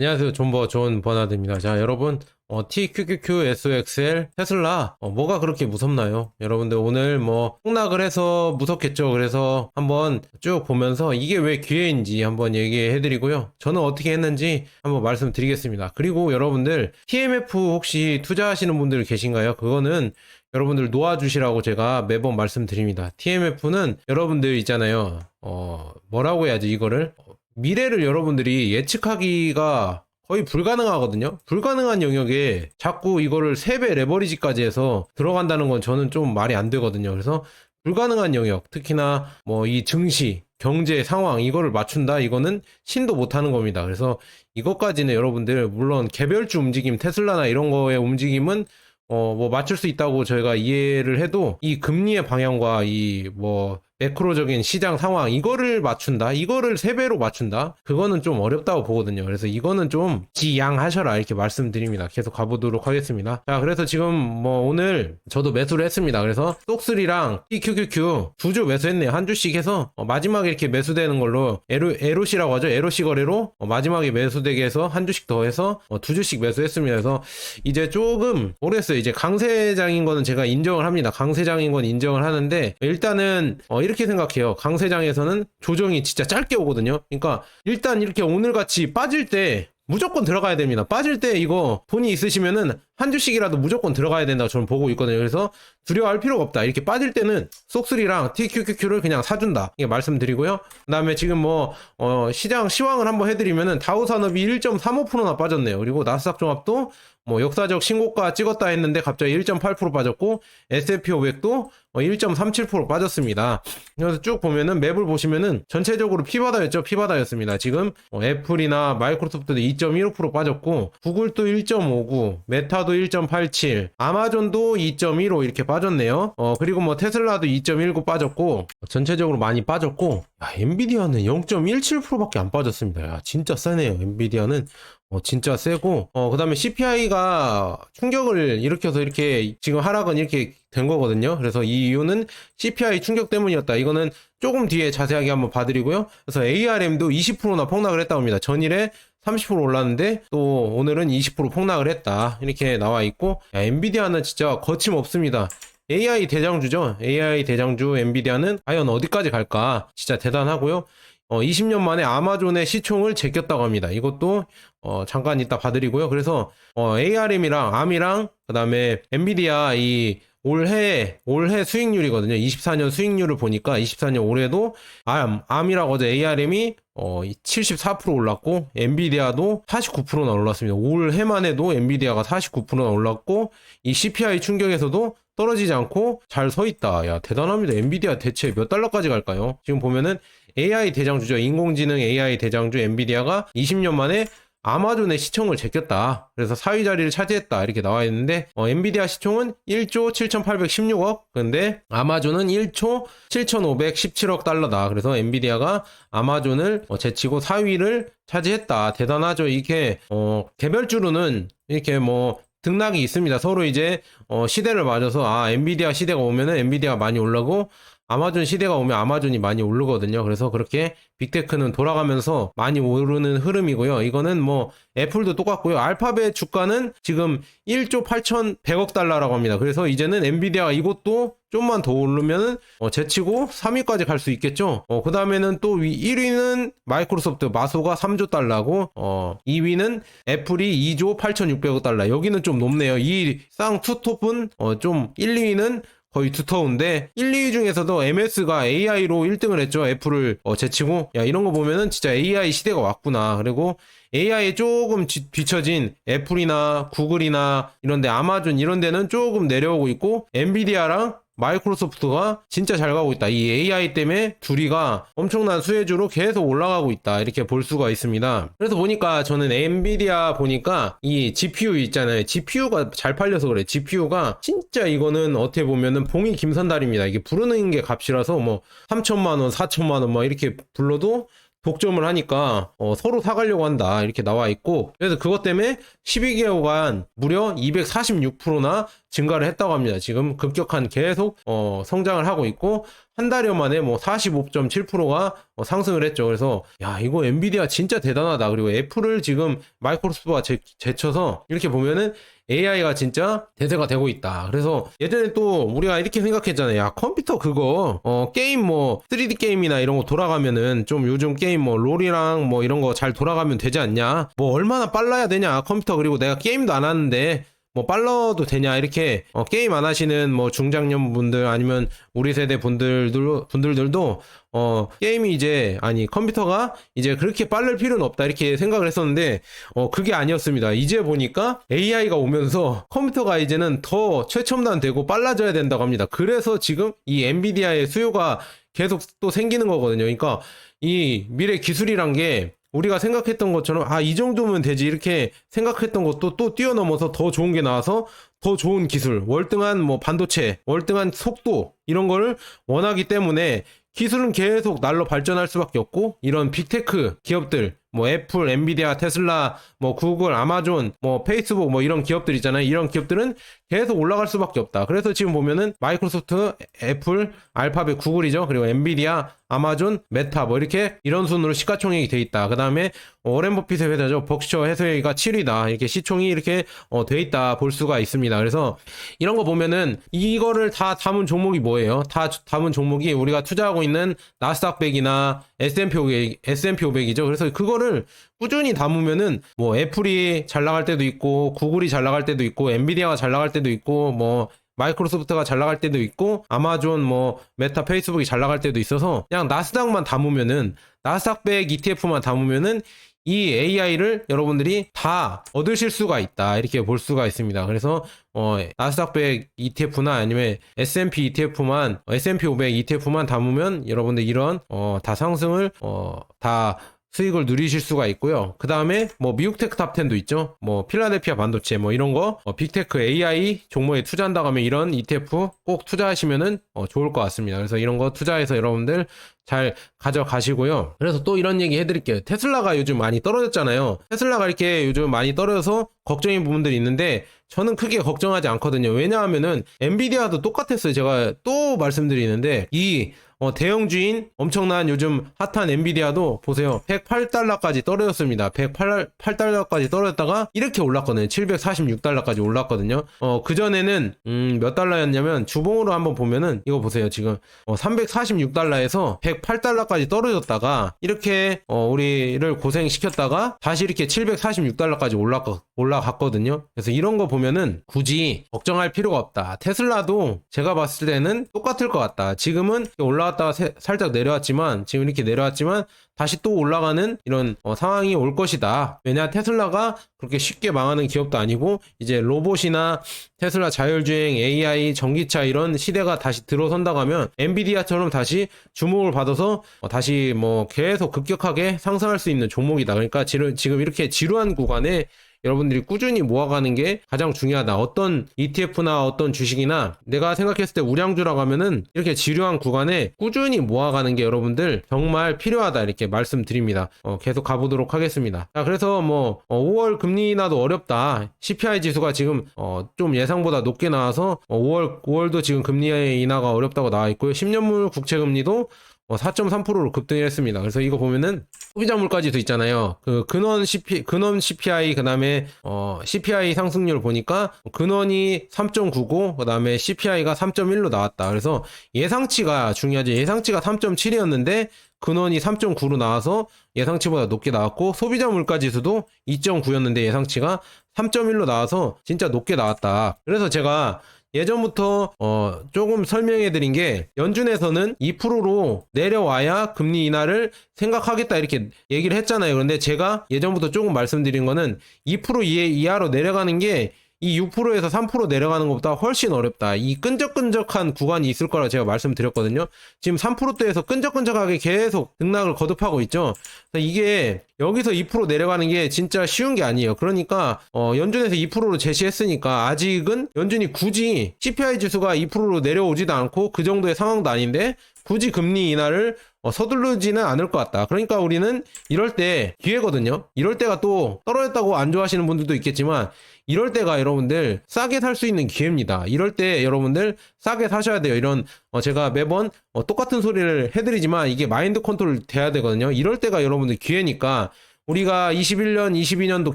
안녕하세요. 존버 존 버나드입니다. 자, 여러분, 어, TQQQ SOXL 테슬라, 어, 뭐가 그렇게 무섭나요? 여러분들 오늘 뭐, 폭락을 해서 무섭겠죠. 그래서 한번 쭉 보면서 이게 왜 기회인지 한번 얘기해 드리고요. 저는 어떻게 했는지 한번 말씀드리겠습니다. 그리고 여러분들, TMF 혹시 투자하시는 분들 계신가요? 그거는 여러분들 놓아주시라고 제가 매번 말씀드립니다. TMF는 여러분들 있잖아요. 어, 뭐라고 해야지, 이거를? 미래를 여러분들이 예측하기가 거의 불가능하거든요. 불가능한 영역에 자꾸 이거를 3배 레버리지까지 해서 들어간다는 건 저는 좀 말이 안 되거든요. 그래서 불가능한 영역, 특히나 뭐 이 증시, 경제 상황 이거를 맞춘다 이거는 신도 못 하는 겁니다. 그래서 이것까지는 여러분들 물론 개별주 움직임 테슬라나 이런 거의 움직임은 어 뭐 맞출 수 있다고 저희가 이해를 해도 이 금리의 방향과 이뭐 매크로적인 시장 상황 이거를 맞춘다 이거를 세 배로 맞춘다? 그거는 좀 어렵다고 보거든요. 그래서 이거는 좀 지양하셔라 이렇게 말씀드립니다. 계속 가보도록 하겠습니다. 자 그래서 지금 뭐 오늘 저도 매수를 했습니다. 그래서 똑3랑 TQQQ 두 주 매수했네요. 한 주씩 해서 어, 마지막에 이렇게 매수되는 걸로 에로, 에로시라고 하죠? 에로시 거래로? 어, 마지막에 매수되게 해서 한 주씩 더 해서 어, 두 주씩 매수했습니다. 그래서 이제 조금 모르겠어요. 이제 강세장인 거는 제가 인정을 합니다. 강세장인 건 인정을 하는데 일단은 어, 이렇게 생각해요. 강세장에서는 조정이 진짜 짧게 오거든요. 그러니까 일단 이렇게 오늘 같이 빠질 때 무조건 들어가야 됩니다. 빠질 때 이거 돈이 있으시면은 한 주씩이라도 무조건 들어가야 된다고 저는 보고 있거든요. 그래서 두려워할 필요가 없다. 이렇게 빠질 때는 쏙3랑 TQQQ를 그냥 사준다. 이게 말씀드리고요. 그 다음에 지금 뭐, 어, 시장 시황을 한번 해드리면은 다우산업이 1.35%나 빠졌네요. 그리고 나스닥 종합도 뭐 역사적 신고가 찍었다 했는데 갑자기 1.8% 빠졌고 S&P 500도 1.37% 빠졌습니다. 그래서 쭉 보면은 맵을 보시면은 전체적으로 피바다였죠. 피바다였습니다. 지금 어, 애플이나 마이크로소프트도 2.15% 빠졌고 구글도 1.59, 메타도 1.87, 아마존도 2.15 이렇게 빠졌네요. 어 그리고 뭐 테슬라도 2.19 빠졌고 전체적으로 많이 빠졌고 야, 엔비디아는 0.17%밖에 안 빠졌습니다. 야, 진짜 세네요. 엔비디아는 어, 진짜 세고, 어, 그 다음에 CPI가 충격을 일으켜서 이렇게 지금 하락은 이렇게 된 거거든요. 그래서 이 이유는 CPI 충격 때문이었다. 이거는 조금 뒤에 자세하게 한번 봐드리고요. 그래서 ARM도 20%나 폭락을 했다고 합니다. 전일에 30% 올랐는데 또 오늘은 20% 폭락을 했다. 이렇게 나와 있고, 야, 엔비디아는 진짜 거침없습니다. AI 대장주죠. AI 대장주 엔비디아는 과연 어디까지 갈까? 진짜 대단하고요. 어, 20년 만에 아마존의 시총을 제꼈다고 합니다. 이것도 어, 잠깐 이따 봐드리고요. 그래서 어, ARM이랑 ARM이랑 그다음에 엔비디아 이 올해 올해 수익률이거든요. 24년 수익률을 보니까 24년 올해도 ARM, ARM이라고 하죠. ARM이 어, 74% 올랐고 엔비디아도 49%나 올랐습니다. 올해만 해도 엔비디아가 49%나 올랐고 이 CPI 충격에서도 떨어지지 않고 잘 서 있다. 야, 대단합니다. 엔비디아 대체 몇 달러까지 갈까요? 지금 보면은 AI 대장주죠. 인공지능 AI 대장주 엔비디아가 20년 만에 아마존의 시총을 제꼈다. 그래서 4위 자리를 차지했다. 이렇게 나와 있는데, 어, 엔비디아 시총은 1조 7,816억. 근데 아마존은 1조 7,517억 달러다. 그래서 엔비디아가 아마존을 어, 제치고 4위를 차지했다. 대단하죠. 이게, 어, 개별주로는 이렇게 뭐, 등락이 있습니다. 서로 이제 어, 시대를 맞아서 아 엔비디아 시대가 오면은 엔비디아가 많이 올라고 아마존 시대가 오면 아마존이 많이 오르거든요. 그래서 그렇게 빅테크는 돌아가면서 많이 오르는 흐름이고요. 이거는 뭐 애플도 똑같고요. 알파벳 주가는 지금 1조 8,100억 달러라고 합니다. 그래서 이제는 엔비디아가 이것도 좀만 더 오르면은 어, 제치고 3위까지 갈 수 있겠죠. 어, 그 다음에는 또 1위는 마이크로소프트 마소가 3조 달러고 어, 2위는 애플이 2조 8,600억 달러. 여기는 좀 높네요. 이 쌍 투톱은 어, 좀 1, 2위는 거의 두터운데 1, 2위 중에서도 MS가 AI로 1등을 했죠. 애플을 어, 제치고 야 이런 거 보면은 진짜 AI 시대가 왔구나. 그리고 AI에 조금 지- 뒤처진 애플이나 구글이나 이런데 아마존 이런 데는 조금 내려오고 있고 엔비디아랑 마이크로소프트가 진짜 잘 가고 있다. 이 AI 때문에 둘이가 엄청난 수혜주로 계속 올라가고 있다. 이렇게 볼 수가 있습니다. 그래서 보니까 저는 엔비디아 보니까 이 GPU 있잖아요. GPU가 잘 팔려서 그래. GPU가 진짜 이거는 어떻게 보면은 봉이 김선달입니다. 이게 부르는 게 값이라서 뭐 3천만 원, 4천만 원 막 이렇게 불러도 독점을 하니까 어, 서로 사가려고 한다 이렇게 나와 있고 그래서 그것 때문에 12개월간 무려 246%나 증가를 했다고 합니다. 지금 급격한 계속 어, 성장을 하고 있고 한 달여 만에 뭐 45.7%가 어, 상승을 했죠. 그래서 야 이거 엔비디아 진짜 대단하다. 그리고 애플을 지금 마이크로소프트가 제, 제쳐서 이렇게 보면은 AI가 진짜 대세가 되고 있다. 그래서 예전에 또 우리가 이렇게 생각했잖아요. 야 컴퓨터 그거 어 게임 뭐 3D 게임이나 이런 거 돌아가면은 좀 요즘 게임 뭐 롤이랑 뭐 이런 거 잘 돌아가면 되지 않냐? 뭐 얼마나 빨라야 되냐 컴퓨터 그리고 내가 게임도 안 하는데 뭐 빨라도 되냐 이렇게 어, 게임 안 하시는 뭐 중장년 분들 아니면 우리 세대 분들도 분들들도 어 게임이 이제 아니 컴퓨터가 이제 그렇게 빠를 필요는 없다 이렇게 생각을 했었는데 어 그게 아니었습니다. 이제 보니까 AI가 오면서 컴퓨터가 이제는 더 최첨단되고 빨라져야 된다고 합니다. 그래서 지금 이 엔비디아의 수요가 계속 또 생기는 거거든요. 그러니까 이 미래 기술이란 게 우리가 생각했던 것처럼 아 이 정도면 되지 이렇게 생각했던 것도 또 뛰어넘어서 더 좋은 게 나와서 더 좋은 기술 월등한 뭐 반도체 월등한 속도 이런 거를 원하기 때문에 기술은 계속 날로 발전할 수밖에 없고 이런 빅테크 기업들 뭐 애플, 엔비디아, 테슬라, 뭐 구글, 아마존, 뭐 페이스북 뭐 이런 기업들 있잖아요. 이런 기업들은 계속 올라갈 수밖에 없다. 그래서 지금 보면은 마이크로소프트, 애플, 알파벳, 구글이죠. 그리고 엔비디아, 아마존, 메타 뭐 이렇게 이런 순으로 시가총액이 돼 있다. 그 다음에 오렌 버핏의 회사죠. 벅셔 해서웨이가 7위다. 이렇게 시총이 이렇게 어, 돼 있다 볼 수가 있습니다. 그래서 이런 거 보면은 이거를 다 담은 종목이 뭐예요? 다 담은 종목이 우리가 투자하고 있는 나스닥 100이나 S&P 500, S&P 500이죠. 그래서 그거를 꾸준히 담으면은 뭐 애플이 잘 나갈 때도 있고 구글이 잘 나갈 때도 있고 엔비디아가 잘 나갈 때도 있고 뭐 마이크로소프트가 잘 나갈 때도 있고 아마존 뭐 메타 페이스북이 잘 나갈 때도 있어서 그냥 나스닥만 담으면은 나스닥 100 ETF만 담으면은 이 AI를 여러분들이 다 얻으실 수가 있다 이렇게 볼 수가 있습니다. 그래서 어, 나스닥 100 ETF나 아니면 S&P ETF만 S&P 500 ETF만 담으면 여러분들 이런 어, 다 상승을 어, 다 수익을 누리실 수가 있고요. 그 다음에 뭐 미국 테크 탑10도 있죠. 뭐 필라델피아 반도체 뭐 이런 거 어, 빅테크 AI 종목에 투자한다고 하면 이런 ETF 꼭 투자하시면은 어, 좋을 것 같습니다. 그래서 이런 거 투자해서 여러분들 잘 가져가시고요. 그래서 또 이런 얘기 해드릴게요. 테슬라가 요즘 많이 떨어졌잖아요. 테슬라가 이렇게 요즘 많이 떨어져서 걱정인 부분들이 있는데 저는 크게 걱정하지 않거든요. 왜냐하면은 엔비디아도 똑같았어요. 제가 또 말씀드리는데 이 어, 대형 주인 엄청난 요즘 핫한 엔비디아도 보세요. 108달러까지 떨어졌습니다. 108달러까지 떨어졌다가 이렇게 올랐거든요. 746달러까지 올랐거든요. 어, 그전에는 음, 몇 달러였냐면 주봉으로 한번 보면은 이거 보세요. 지금 어, 346달러에서 108달러까지 떨어졌다가 이렇게 어, 우리를 고생시켰다가 다시 이렇게 746달러까지 올라가, 올라갔거든요. 그래서 이런 거 보면은 굳이 걱정할 필요가 없다. 테슬라도 제가 봤을 때는 똑같을 것 같다. 지금은 올라 올라갔다가 세, 살짝 내려왔지만 지금 이렇게 내려왔지만 다시 또 올라가는 이런 어, 상황이 올 것이다. 왜냐 테슬라가 그렇게 쉽게 망하는 기업도 아니고 이제 로봇이나 테슬라 자율주행, AI, 전기차 이런 시대가 다시 들어선다고 하면 엔비디아처럼 다시 주목을 받아서 어, 다시 뭐 계속 급격하게 상승할 수 있는 종목이다. 그러니까 지금 이렇게 지루한 구간에 여러분들이 꾸준히 모아가는 게 가장 중요하다. 어떤 ETF나 어떤 주식이나 내가 생각했을 때 우량주라고 하면은 이렇게 지루한 구간에 꾸준히 모아가는 게 여러분들 정말 필요하다. 이렇게 말씀드립니다. 어, 계속 가보도록 하겠습니다. 자, 그래서 뭐 어, 5월 금리 인하도 어렵다. CPI 지수가 지금 어, 좀 예상보다 높게 나와서 어, 5월 5월도 지금 금리 인하가 어렵다고 나와 있고요. 10년물 국채 금리도 4.3%로 급등을 했습니다. 그래서 이거 보면은 소비자 물가지수 있잖아요. 그 근원 CP 근원 CPI 그다음에 어 CPI 상승률 보니까 근원이 3.9고 그다음에 CPI가 3.1로 나왔다. 그래서 예상치가 중요하지. 예상치가 3.7이었는데 근원이 3.9로 나와서 예상치보다 높게 나왔고 소비자 물가 지수도 2.9였는데 예상치가 3.1로 나와서 진짜 높게 나왔다. 그래서 제가 예전부터 어 조금 설명해 드린 게 연준에서는 2%로 내려와야 금리 인하를 생각하겠다 이렇게 얘기를 했잖아요. 그런데 제가 예전부터 조금 말씀드린 거는 2% 이하로 내려가는 게 이 6%에서 3% 내려가는 것보다 훨씬 어렵다. 이 끈적끈적한 구간이 있을 거라 제가 말씀드렸거든요. 지금 3%대에서 끈적끈적하게 계속 등락을 거듭하고 있죠. 이게 여기서 2% 내려가는 게 진짜 쉬운 게 아니에요. 그러니까 어, 연준에서 2%로 제시했으니까 아직은 연준이 굳이 CPI 지수가 2%로 내려오지도 않고 그 정도의 상황도 아닌데 굳이 금리 인하를 어, 서두르지는 않을 것 같다. 그러니까 우리는 이럴 때 기회거든요. 이럴 때가 또 떨어졌다고 안 좋아하시는 분들도 있겠지만 이럴 때가 여러분들 싸게 살 수 있는 기회입니다. 이럴 때 여러분들 싸게 사셔야 돼요. 이런 어, 제가 매번 어, 똑같은 소리를 해드리지만 이게 마인드 컨트롤 돼야 되거든요. 이럴 때가 여러분들 기회니까 우리가 21년, 22년도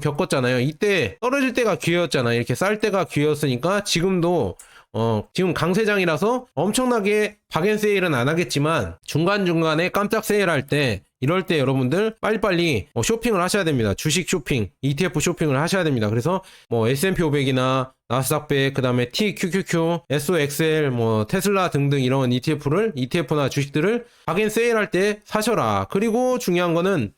겪었잖아요. 이때 떨어질 때가 기회였잖아요. 이렇게 쌀 때가 기회였으니까 지금도 어, 지금 강세장이라서 엄청나게 박앤 세일은 안 하겠지만 중간중간에 깜짝 세일할 때 이럴 때 여러분들 빨리빨리 어, 쇼핑을 하셔야 됩니다. 주식 쇼핑, ETF 쇼핑을 하셔야 됩니다. 그래서 뭐 S&P 500이나 나스닥 100, 그 다음에 TQQQ, SOXL, 뭐 테슬라 등등 이런 ETF를 ETF나 주식들을 박앤 세일할 때 사셔라. 그리고 중요한 거는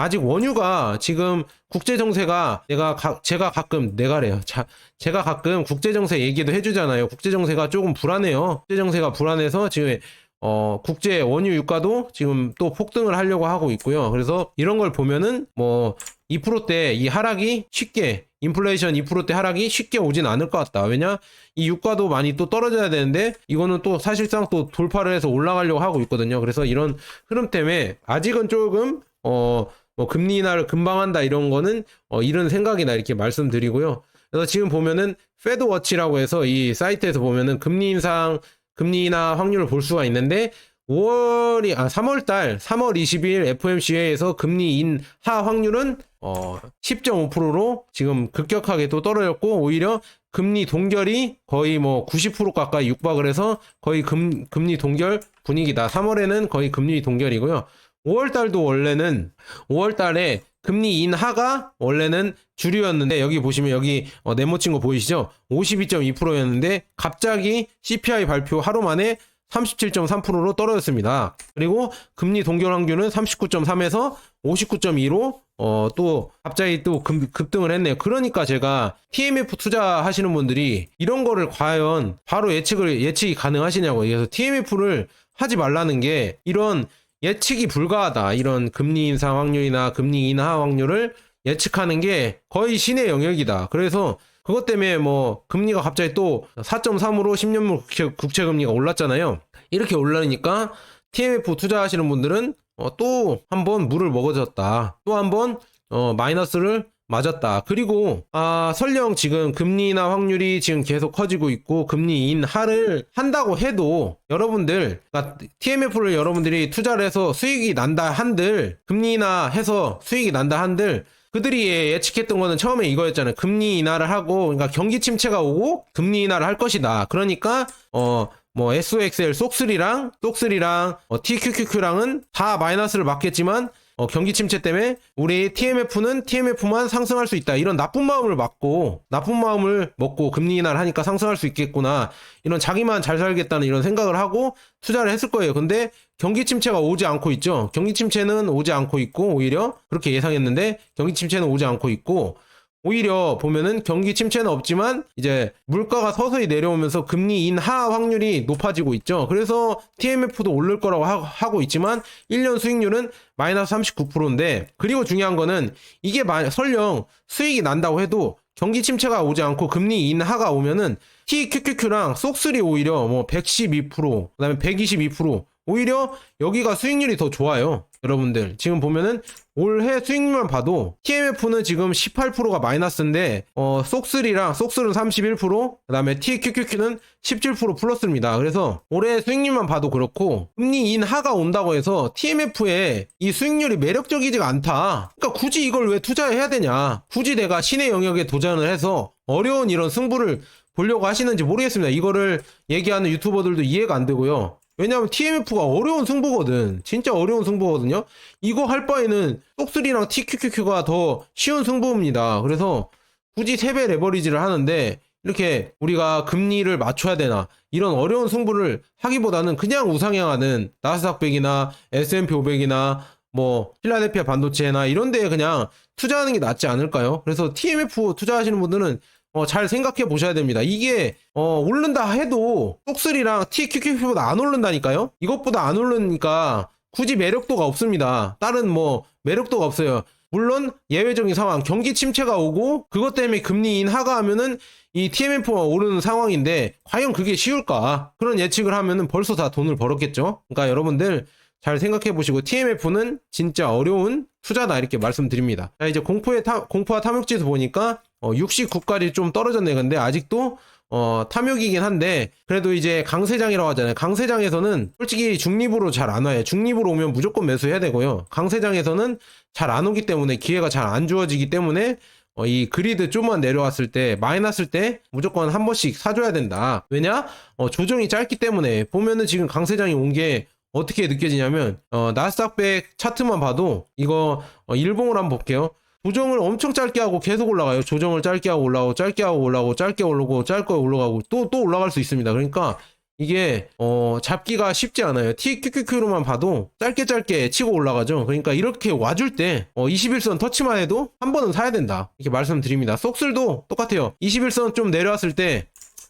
아직 원유가 지금 국제 정세가 내가 가- 제가 가끔 내가래요. 자, 제가 가끔 국제 정세 얘기도 해주잖아요. 국제 정세가 조금 불안해요. 국제 정세가 불안해서 지금 어, 국제 원유 유가도 지금 또 폭등을 하려고 하고 있고요. 그래서 이런 걸 보면은 뭐 2%대 이 하락이 쉽게 인플레이션 2%대 하락이 쉽게 오진 않을 것 같다. 왜냐? 이 유가도 많이 또 떨어져야 되는데 이거는 또 사실상 또 돌파를 해서 올라가려고 하고 있거든요. 그래서 이런 흐름 때문에 아직은 조금 어, 뭐 금리 인하를 금방 한다 이런 거는 어, 이런 생각이나 이렇게 말씀드리고요. 그래서 지금 보면은 페드 워치라고 해서 이 사이트에서 보면은 금리 인상 금리 인하 확률을 볼 수가 있는데 5월이 아 3월 달 3월 20일 FOMC에서 금리 인하 확률은 어 10.5%로 지금 급격하게 또 떨어졌고 오히려 금리 동결이 거의 뭐 90% 가까이 육박을 해서 거의 금, 금리 동결 분위기다. 3월에는 거의 금리 동결이고요. 5월 달도 원래는 5월 달에 금리 인하가 원래는 주류였는데 여기 보시면 여기 어, 네모친 거 보이시죠? 52.2%였는데 갑자기 CPI 발표 하루 만에 37.3%로 떨어졌습니다. 그리고 금리 동결 확률은 39.3에서 59.2로 어, 또 갑자기 또 급, 급등을 했네요. 그러니까 제가 TMF 투자하시는 분들이 이런 거를 과연 바로 예측을 예측이 가능하시냐고. 그래서 TMF를 하지 말라는 게 이런 예측이 불가하다. 이런 금리 인상 확률이나 금리 인하 확률을 예측하는 게 거의 신의 영역이다. 그래서 그것 때문에 뭐 금리가 갑자기 또 4.3으로 10년물 국채, 국채 금리가 올랐잖아요. 이렇게 올라니까 TMF 투자하시는 분들은 어, 또 한 번 물을 먹어졌다. 또 한번 어, 마이너스를 맞았다. 그리고 아 설령 지금 금리 인하 확률이 지금 계속 커지고 있고 금리 인 하를 한다고 해도 여러분들 그러니까 TMF를 여러분들이 투자를 해서 수익이 난다 한들 금리 인하 해서 수익이 난다 한들 그들이 예- 예측했던 거는 처음에 이거였잖아요. 금리 인하를 하고 그러니까 경기 침체가 오고 금리 인하를 할 것이다. 그러니까 어뭐 SOXL 쏙3랑 쏙3랑 어, TQQQ랑은 다 마이너스를 맞겠지만 어, 경기 침체 때문에 우리 TMF는 TMF만 상승할 수 있다. 이런 나쁜 마음을 먹고 나쁜 마음을 먹고 금리 인하를 하니까 상승할 수 있겠구나. 이런 자기만 잘 살겠다는 이런 생각을 하고 투자를 했을 거예요. 근데 경기 침체가 오지 않고 있죠. 경기 침체는 오지 않고 있고 오히려 그렇게 예상했는데 경기 침체는 오지 않고 있고 오히려 보면은 경기 침체는 없지만 이제 물가가 서서히 내려오면서 금리 인하 확률이 높아지고 있죠. 그래서 TMF도 오를 거라고 하- 하고 있지만 1년 수익률은 마이너스 39%인데 그리고 중요한 거는 이게 마- 설령 수익이 난다고 해도 경기 침체가 오지 않고 금리 인하가 오면은 TQQQ랑 쏙3 오히려 뭐 112%, 그다음에 122% 오히려 여기가 수익률이 더 좋아요. 여러분들 지금 보면은 올해 수익률만 봐도 TMF는 지금 18%가 마이너스인데 어 쏙3랑 쏙3는 31% 그다음에 TQQQ는 17% 플러스입니다. 그래서 올해 수익률만 봐도 그렇고 금리 인하가 온다고 해서 TMF의 이 수익률이 매력적이지가 않다. 그러니까 굳이 이걸 왜 투자해야 되냐? 굳이 내가 신의 영역에 도전을 해서 어려운 이런 승부를 보려고 하시는지 모르겠습니다. 이거를 얘기하는 유튜버들도 이해가 안 되고요. 왜냐하면 TMF가 어려운 승부거든. 진짜 어려운 승부거든요. 이거 할 바에는 쏙3랑 TQQQ가 더 쉬운 승부입니다. 그래서 굳이 3배 레버리지를 하는데 이렇게 우리가 금리를 맞춰야 되나 이런 어려운 승부를 하기보다는 그냥 우상향하는 나스닥 100이나 S&P 500이나 뭐 필라델피아 반도체나 이런 데에 그냥 투자하는 게 낫지 않을까요? 그래서 TMF 투자하시는 분들은 어, 잘 생각해 보셔야 됩니다. 이게 어, 오른다 해도 쏙3랑 TQQQ보다 안 오른다니까요? 이것보다 안 오르니까 굳이 매력도가 없습니다. 다른 뭐 매력도가 없어요. 물론 예외적인 상황, 경기 침체가 오고 그것 때문에 금리 인하가 하면은 이 TMF가 오르는 상황인데 과연 그게 쉬울까? 그런 예측을 하면은 벌써 다 돈을 벌었겠죠. 그러니까 여러분들 잘 생각해 보시고 TMF는 진짜 어려운 투자다 이렇게 말씀드립니다. 자, 이제 공포의 타, 공포와 탐욕지수 보니까 어, 69까지 좀 떨어졌네. 근데 아직도 어, 탐욕이긴 한데, 그래도 이제 강세장이라고 하잖아요. 강세장에서는 솔직히 중립으로 잘 안 와요. 중립으로 오면 무조건 매수해야 되고요. 강세장에서는 잘 안 오기 때문에 기회가 잘 안 주어지기 때문에 어, 이 그리드 좀만 내려왔을 때, 났을 때 무조건 한 번씩 사줘야 된다. 왜냐? 어, 조정이 짧기 때문에 보면은 지금 강세장이 온 게 어떻게 느껴지냐면, 어, 나스닥백 차트만 봐도 이거 어, 일봉을 한번 볼게요. 조정을 엄청 짧게 하고 계속 올라가요. 조정을 짧게 하고 올라가고 짧게 하고 올라가고 짧게 올라오고 짧게 올라가고 또 또 올라갈 수 있습니다. 그러니까 이게 어 잡기가 쉽지 않아요. TQQQ로만 봐도 짧게 짧게 치고 올라가죠. 그러니까 이렇게 와줄 때 어, 21선 터치만 해도 한 번은 사야 된다. 이렇게 말씀드립니다. 속슬도 똑같아요. 21선 좀 내려왔을 때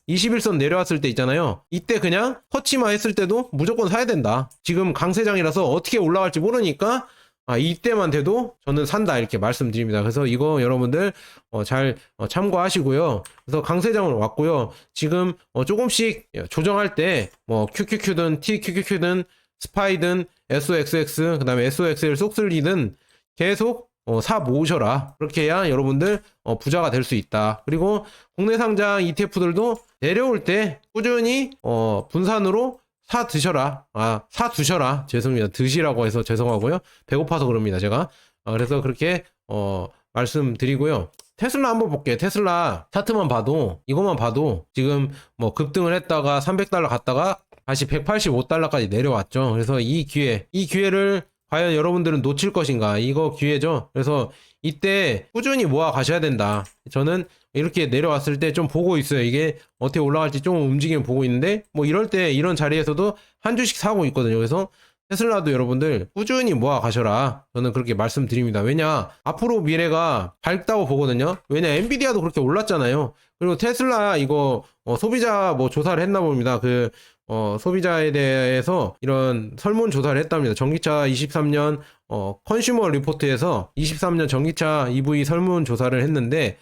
21선 내려왔을 때 있잖아요. 이때 그냥 터치만 했을 때도 무조건 사야 된다. 지금 강세장이라서 어떻게 올라갈지 모르니까 아, 이때만 돼도 저는 산다 이렇게 말씀드립니다. 그래서 이거 여러분들 어, 잘 어, 참고하시고요. 그래서 강세장을 왔고요. 지금 어, 조금씩 조정할 때 뭐 QQQ든 TQQQ든 스파이든 SOXX 그다음에 SOXL 속슬리든 계속 어, 사 모으셔라. 그렇게 해야 여러분들 어, 부자가 될 수 있다. 그리고 국내 상장 ETF들도 내려올 때 꾸준히 어, 분산으로 사 드셔라. 아, 사 두셔라. 죄송합니다. 드시라고 해서 죄송하고요. 배고파서 그럽니다. 제가. 아, 그래서 그렇게 어, 말씀드리고요. 테슬라 한번 볼게요. 테슬라 차트만 봐도 이것만 봐도 지금 뭐 급등을 했다가 300달러 갔다가 다시 185달러까지 내려왔죠. 그래서 이 기회, 이 기회를 과연 여러분들은 놓칠 것인가? 이거 기회죠. 그래서 이때 꾸준히 모아 가셔야 된다. 저는 이렇게 내려왔을 때 좀 보고 있어요. 이게 어떻게 올라갈지 좀 움직임 보고 있는데 뭐 이럴 때 이런 자리에서도 한 주씩 사고 있거든요. 그래서 테슬라도 여러분들 꾸준히 모아 가셔라. 저는 그렇게 말씀드립니다. 왜냐 앞으로 미래가 밝다고 보거든요. 왜냐 엔비디아도 그렇게 올랐잖아요. 그리고 테슬라 이거 어, 소비자 뭐 조사를 했나 봅니다. 그 어, 소비자에 대해서 이런 설문 조사를 했답니다. 전기차 23년 어, 컨슈머 리포트에서 23년 전기차 EV 설문 조사를 했는데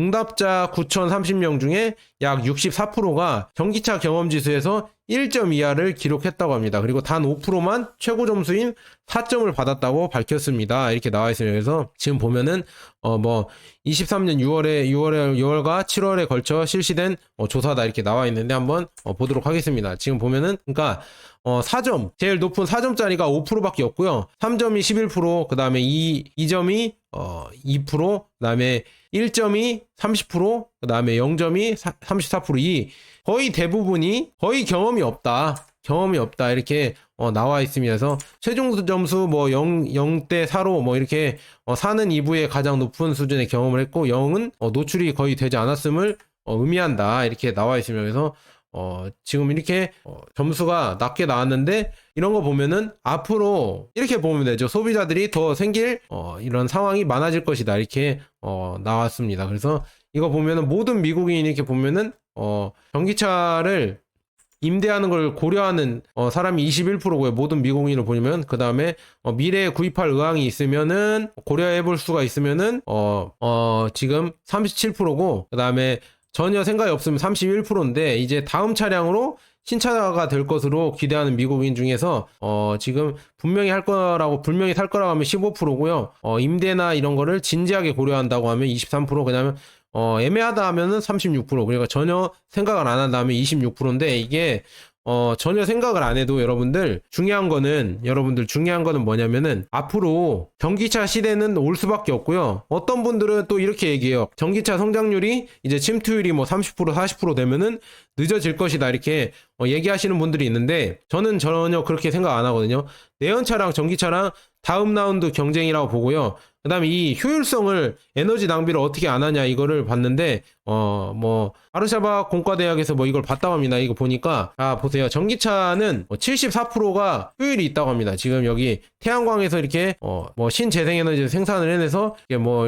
응답자 9,030명 중에 약 64%가 전기차 경험 지수에서 1점 이하를 기록했다고 합니다. 그리고 단 5%만 최고 점수인 4점을 받았다고 밝혔습니다. 이렇게 나와 있어요. 그래서 지금 보면은 어 뭐 23년 6월에 6월에 6월과 7월에 걸쳐 실시된 어, 조사다 이렇게 나와 있는데 한번 어, 보도록 하겠습니다. 지금 보면은 그러니까 어 4점 제일 높은 4점짜리가 5%밖에 없고요. 3점이 11%, 그다음에 2 2점이 어 2%, 그다음에 1점이 30%, 그 다음에 0점이 34%이 거의 대부분이 거의 경험이 없다. 경험이 없다. 이렇게 어, 나와. 그래서 최종 점수 뭐 0, 0대 4로 뭐 이렇게 어, 4는 2부의 가장 높은 수준의 경험을 했고 0은 어, 노출이 거의 되지 않았음을 어, 의미한다. 이렇게 나와. 그래서 어, 지금 이렇게 어, 점수가 낮게 나왔는데 이런 거 보면은 앞으로 이렇게 보면 되죠. 소비자들이 더 생길 어, 이런 상황이 많아질 것이다. 이렇게 어, 나왔습니다. 그래서 이거 보면은 모든 미국인이 이렇게 보면은 어, 전기차를 임대하는 걸 고려하는 어, 사람이 21%고요. 모든 미국인을 보면 그 다음에 어, 미래에 구입할 의향이 있으면은 고려해 볼 수가 있으면은 어, 어, 지금 37%고 그 다음에 전혀 생각이 없으면 31%인데 이제 다음 차량으로 신차가 될 것으로 기대하는 미국인 중에서 어 지금 분명히 할 거라고 분명히 살 거라고 하면 15%고요. 어 임대나 이런 거를 진지하게 고려한다고 하면 23% 그다음에 어 애매하다 하면은 36% 그러니까 전혀 생각을 안 한다면 26%인데 이게 어, 전혀 생각을 안 해도 여러분들 중요한 거는 여러분들 중요한 거는 뭐냐면은 앞으로 전기차 시대는 올 수밖에 없고요. 어떤 분들은 또 이렇게 얘기해요. 전기차 성장률이 이제 침투율이 뭐 30% 40% 되면은 늦어질 것이다 이렇게 어, 얘기하시는 분들이 있는데 저는 전혀 그렇게 생각 안 하거든요. 내연차랑 전기차랑 다음 라운드 경쟁이라고 보고요. 그 다음에 이 효율성을 에너지 낭비를 어떻게 안 하냐 이거를 봤는데 어 뭐 아르샤바 공과대학에서 뭐 이걸 봤다고 합니다. 이거 보니까 아 보세요. 전기차는 74%가 효율이 있다고 합니다. 지금 여기 태양광에서 이렇게 어 뭐 신재생에너지 생산을 해내서 이게 뭐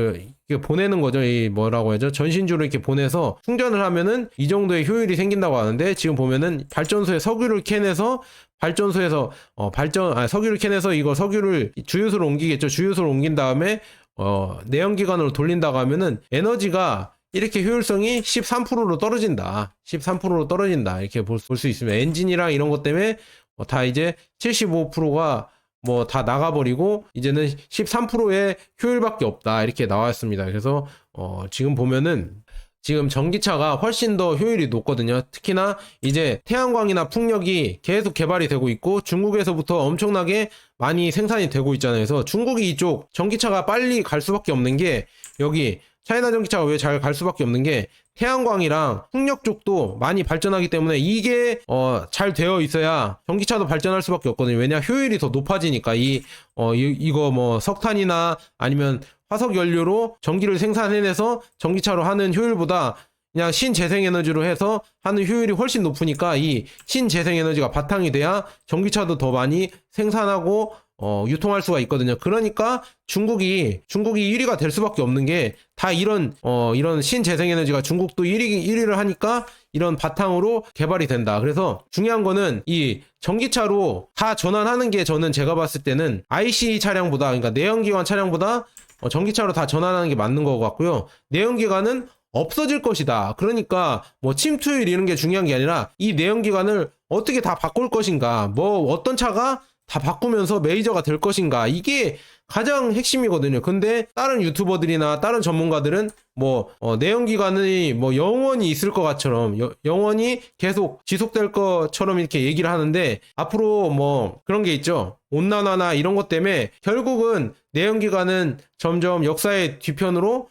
보내는 거죠. 이 뭐라고 하죠? 전신주를 이렇게 보내서 충전을 하면은 이 정도의 효율이 생긴다고 하는데 지금 보면은 발전소에 석유를 캐내서 발전소에서 어 발전 아 석유를 캐내서 이거 석유를 주유소로 옮기겠죠. 주유소로 옮긴 다음에 어 내연기관으로 돌린다고 하면은 에너지가 이렇게 효율성이 13%로 떨어진다. 13%로 떨어진다. 이렇게 볼 수 있으면 엔진이랑 이런 것 때문에 어, 다 이제 75%가 뭐 다 나가버리고 이제는 13%의 효율밖에 없다 이렇게 나왔습니다. 그래서 어, 지금 보면은 지금 전기차가 훨씬 더 효율이 높거든요. 특히나 이제 태양광이나 풍력이 계속 개발이 되고 있고 중국에서부터 엄청나게 많이 생산이 되고 있잖아요. 그래서 중국이 이쪽 전기차가 빨리 갈 수밖에 없는 게 여기 차이나 전기차가 왜 잘 갈 수밖에 없는 게 태양광이랑 풍력 쪽도 많이 발전하기 때문에 이게 어, 잘 되어 있어야 전기차도 발전할 수밖에 없거든요. 왜냐 효율이 더 높아지니까 이 어, 이, 이거 뭐 석탄이나 아니면 화석 연료로 전기를 생산해내서 전기차로 하는 효율보다 그냥 신재생에너지로 해서 하는 효율이 훨씬 높으니까 이 신재생에너지가 바탕이 돼야 전기차도 더 많이 생산하고 어, 유통할 수가 있거든요. 그러니까 중국이 중국이 1위가 될 수밖에 없는 게 다 이런 어, 이런 신재생에너지가 중국도 1위 1위를 하니까 이런 바탕으로 개발이 된다. 그래서 중요한 거는 이 전기차로 다 전환하는 게 저는 제가 봤을 때는 IC 차량보다 그러니까 내연기관 차량보다 어, 전기차로 다 전환하는 게 맞는 것 같고요. 내연기관은 없어질 것이다. 그러니까 뭐 침투율 이런 게 중요한 게 아니라 이 내연기관을 어떻게 다 바꿀 것인가. 뭐 어떤 차가 다 바꾸면서 메이저가 될 것인가. 이게 가장 핵심이거든요. 근데 다른 유튜버들이나 다른 전문가들은 뭐 어, 내연 기관이 뭐 영원히 있을 것 같처럼 여- 영원히 계속 지속될 것처럼 이렇게 얘기를 하는데 앞으로 뭐 그런 게 있죠. 온난화나 이런 것 때문에 결국은 내연기관은 점점 역사의 뒤편으로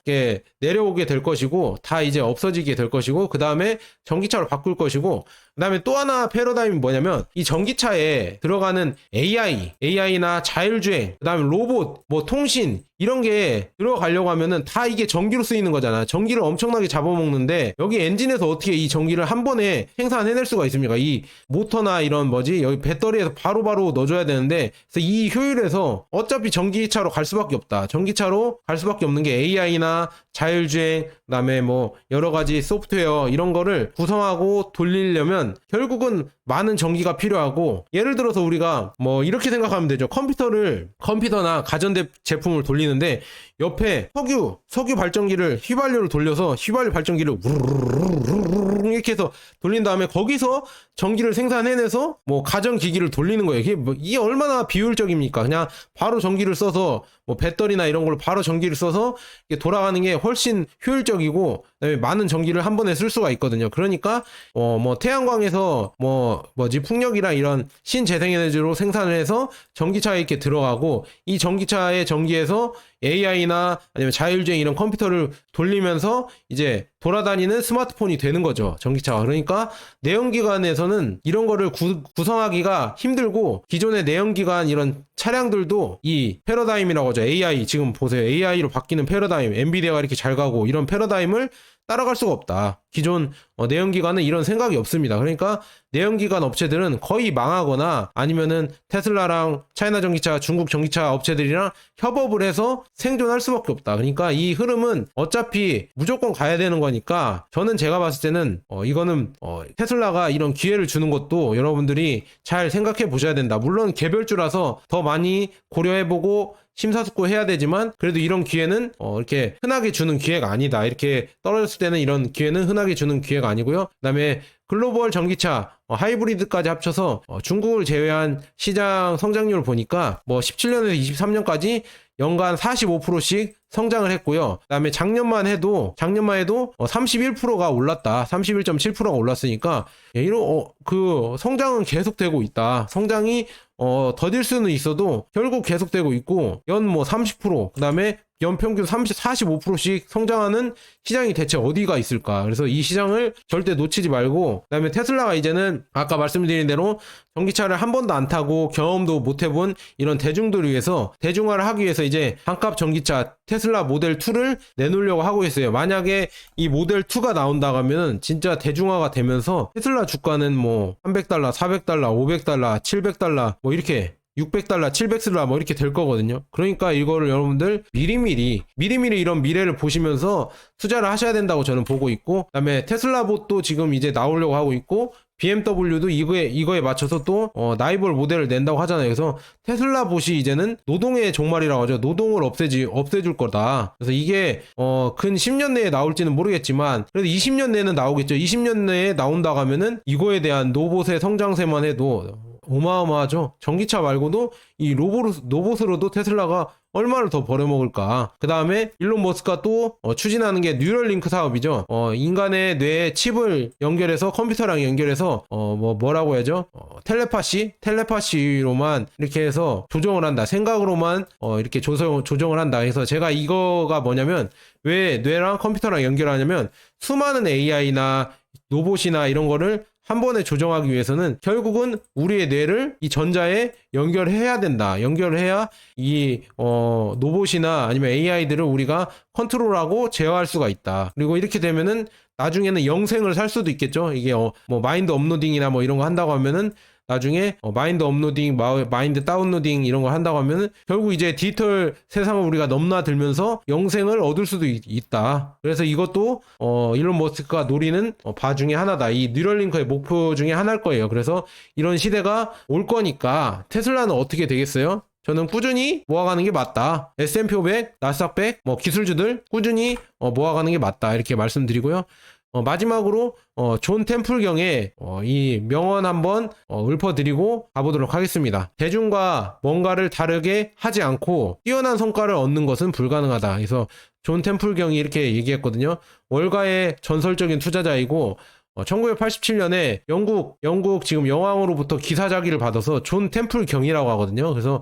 내려오게 될 것이고 다 이제 없어지게 될 것이고 그 다음에 전기차로 바꿀 것이고 그 다음에 또 하나 패러다임이 뭐냐면 이 전기차에 들어가는 AI, AI나 자율주행, 그 다음에 로봇, 뭐 통신 이런 게 들어가려고 하면은 다 이게 전기로 쓰이는 거잖아. 전기를 엄청나게 잡아먹는데 여기 엔진에서 어떻게 이 전기를 한 번에 생산해낼 수가 있습니까? 이 모터나 이런 뭐지 여기 배터리에서 바로바로 넣어줘야 되는데 그래서 이 효율에서 어차피 전기차로 갈 수밖에 없다. 전기차 로 갈 수밖에 없는 게 AI나 자율주행, 그다음에 뭐 여러 가지 소프트웨어 이런 거를 구성하고 돌리려면 결국은 많은 전기가 필요하고 예를 들어서 우리가 뭐 이렇게 생각하면 되죠. 컴퓨터를 컴퓨터나 가전제 제품을 돌리는데 옆에 석유 석유 발전기를 휘발유를 돌려서 휘발유 발전기를 우르르르르르 이렇게 해서 돌린 다음에 거기서 전기를 생산해내서 뭐 가전 기기를 돌리는 거예요. 이게 뭐 이게 얼마나 비효율적입니까? 그냥 바로 전기를 써서 뭐 배터리나 이런 걸 바로 전기를 써서 돌아가는 게 훨씬 효율적이고 그다음에 많은 전기를 한 번에 쓸 수가 있거든요. 그러니까 어 뭐 태양광에서 뭐 뭐지 풍력이랑 이런 신재생에너지로 생산을 해서 전기차에 이렇게 들어가고 이 전기차의 전기에서 AI나 아니면 자율주행 이런 컴퓨터를 돌리면서 이제 돌아다니는 스마트폰이 되는 거죠. 전기차가. 그러니까 내연기관에서는 이런 거를 구, 구성하기가 힘들고 기존의 내연기관 이런 차량들도 이 패러다임이라고 하죠. AI 지금 보세요. AI로 바뀌는 패러다임. 엔비디아가 이렇게 잘 가고 이런 패러다임을 따라갈 수가 없다. 기존 어, 내연기관은 이런 생각이 없습니다. 그러니까 내연기관 업체들은 거의 망하거나 아니면은 테슬라랑 차이나 전기차, 중국 전기차 업체들이랑 협업을 해서 생존할 수밖에 없다. 그러니까 이 흐름은 어차피 무조건 가야 되는 거니까 저는 제가 봤을 때는 어, 이거는 어, 테슬라가 이런 기회를 주는 것도 여러분들이 잘 생각해 보셔야 된다. 물론 개별주라서 더 많이 고려해보고 심사숙고 해야 되지만 그래도 이런 기회는 어, 이렇게 흔하게 주는 기회가 아니다. 이렇게 떨어졌을 때는 이런 기회는 흔하게 주는 기회가 아니고요. 그다음에 글로벌 전기차 어, 하이브리드까지 합쳐서 어, 중국을 제외한 시장 성장률을 보니까 뭐 17년에서 23년까지 연간 45%씩 성장을 했고요. 그다음에 작년만 해도 작년만 해도 어, 31%가 올랐다. 31.7%가 올랐으니까 예, 이런 어, 그 성장은 계속되고 있다. 성장이 어, 더딜 수는 있어도 결국 계속되고 있고 연 뭐 30% 그다음에 연평균 30, 45%씩 성장하는 시장이 대체 어디가 있을까? 그래서 이 시장을 절대 놓치지 말고 그 다음에 테슬라가 이제는 아까 말씀드린 대로 전기차를 한 번도 안 타고 경험도 못 해본 이런 대중들을 위해서 대중화를 하기 위해서 이제 반값 전기차 테슬라 모델 2를 내놓으려고 하고 있어요. 만약에 이 모델 2가 나온다 하면은 진짜 대중화가 되면서 테슬라 주가는 뭐 300달러, 400달러, 500달러, 700달러 뭐 이렇게 600달러, 700달러 뭐 이렇게 될 거거든요. 그러니까 이거를 여러분들 미리미리 미리미리 이런 미래를 보시면서 투자를 하셔야 된다고 저는 보고 있고 그다음에 테슬라 봇도 지금 이제 나오려고 하고 있고 BMW도 이거에 이거에 맞춰서 또 어, 나이볼 모델을 낸다고 하잖아요. 그래서 테슬라 봇이 이제는 노동의 종말이라고 하죠. 노동을 없애지 없애줄 거다. 그래서 이게 어, 근 10년 내에 나올지는 모르겠지만 그래도 20년 내는 나오겠죠. 20년 내에 나온다고 하면은 이거에 대한 노봇의 성장세만 해도 어마어마하죠. 전기차 말고도 이 로봇, 로봇으로도 테슬라가 얼마를 더 벌어먹을까. 그 다음에 일론 머스크가 또 어, 추진하는 게 뉴럴링크 사업이죠. 어, 인간의 뇌에 칩을 연결해서 컴퓨터랑 연결해서 어, 뭐 뭐라고 해야죠? 어, 텔레파시, 텔레파시로만 이렇게 해서 조정을 한다. 생각으로만 어, 이렇게 조정, 조정을 한다. 그래서 제가 이거가 뭐냐면 왜 뇌랑 컴퓨터랑 연결하냐면 수많은 AI나 로봇이나 이런 거를 한 번에 조정하기 위해서는 결국은 우리의 뇌를 이 전자에 연결해야 된다. 연결해야 이 어, 로봇이나 아니면 AI들을 우리가 컨트롤하고 제어할 수가 있다. 그리고 이렇게 되면은 나중에는 영생을 살 수도 있겠죠. 이게 어, 뭐 마인드 업로딩이나 뭐 이런 거 한다고 하면은 나중에 어, 마인드 업로딩, 마, 마인드 다운로딩 이런 거 한다고 하면은 결국 이제 디지털 세상을 우리가 넘나들면서 영생을 얻을 수도 있, 다 그래서 이것도 어, 일론 머스크가 노리는 어, 바 중에 하나다. 이 뉴럴링크의 목표 중에 하나일 거예요. 그래서 이런 시대가 올 거니까 테슬라는 어떻게 되겠어요? 저는 꾸준히 모아가는 게 맞다. S&P 500, 나스닥 100, 뭐 기술주들 꾸준히 어, 모아가는 게 맞다. 이렇게 말씀드리고요. 어, 마지막으로 어, 존 템플경의 어, 이 명언 한번 어, 읊어드리고 가보도록 하겠습니다. 대중과 뭔가를 다르게 하지 않고 뛰어난 성과를 얻는 것은 불가능하다. 그래서 존 템플경이 이렇게 얘기했거든요. 월가의 전설적인 투자자이고 어, 1987년에 영국 영국 지금 여왕으로부터 기사자기를 받아서 존 템플 경이라고 하거든요. 그래서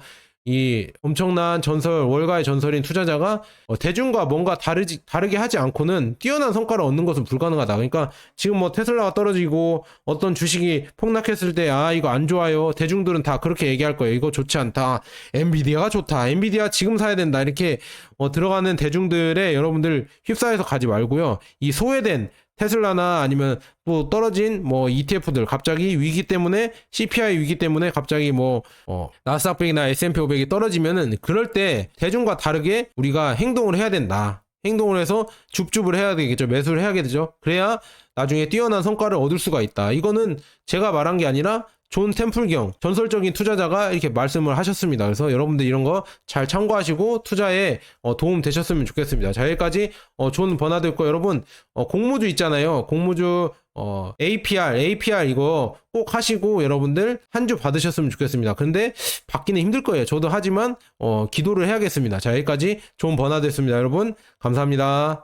이 엄청난 전설 월가의 전설인 투자자가 어, 대중과 뭔가 다르지 다르게 하지 않고는 뛰어난 성과를 얻는 것은 불가능하다. 그러니까 지금 뭐 테슬라가 떨어지고 어떤 주식이 폭락했을 때 아 이거 안 좋아요. 대중들은 다 그렇게 얘기할 거예요. 이거 좋지 않다. 엔비디아가 좋다. 엔비디아 지금 사야 된다. 이렇게 어, 들어가는 대중들의 여러분들 휩싸여서 가지 말고요. 이 소외된 테슬라나 아니면 또 떨어진 뭐 ETF들 갑자기 위기 때문에 CPI 위기 때문에 갑자기 뭐 어, 나스닥 100이나 S&P 500이 떨어지면은 그럴 때 대중과 다르게 우리가 행동을 해야 된다. 행동을 해서 줍줍을 해야 되겠죠. 매수를 해야 되죠. 그래야 나중에 뛰어난 성과를 얻을 수가 있다. 이거는 제가 말한 게 아니라 존 템플경 전설적인 투자자가 이렇게 말씀을 하셨습니다. 그래서 여러분들 이런 거 잘 참고하시고 투자에 어, 도움 되셨으면 좋겠습니다. 자 여기까지 어, 존 버나드 거 여러분 어, 공모주 있잖아요. 공모주 어, APR, APR 이거 꼭 하시고 여러분들 한 주 받으셨으면 좋겠습니다. 근데 받기는 힘들 거예요. 저도 하지만 어, 기도를 해야겠습니다. 자 여기까지 존 버나드였습니다. 여러분 감사합니다.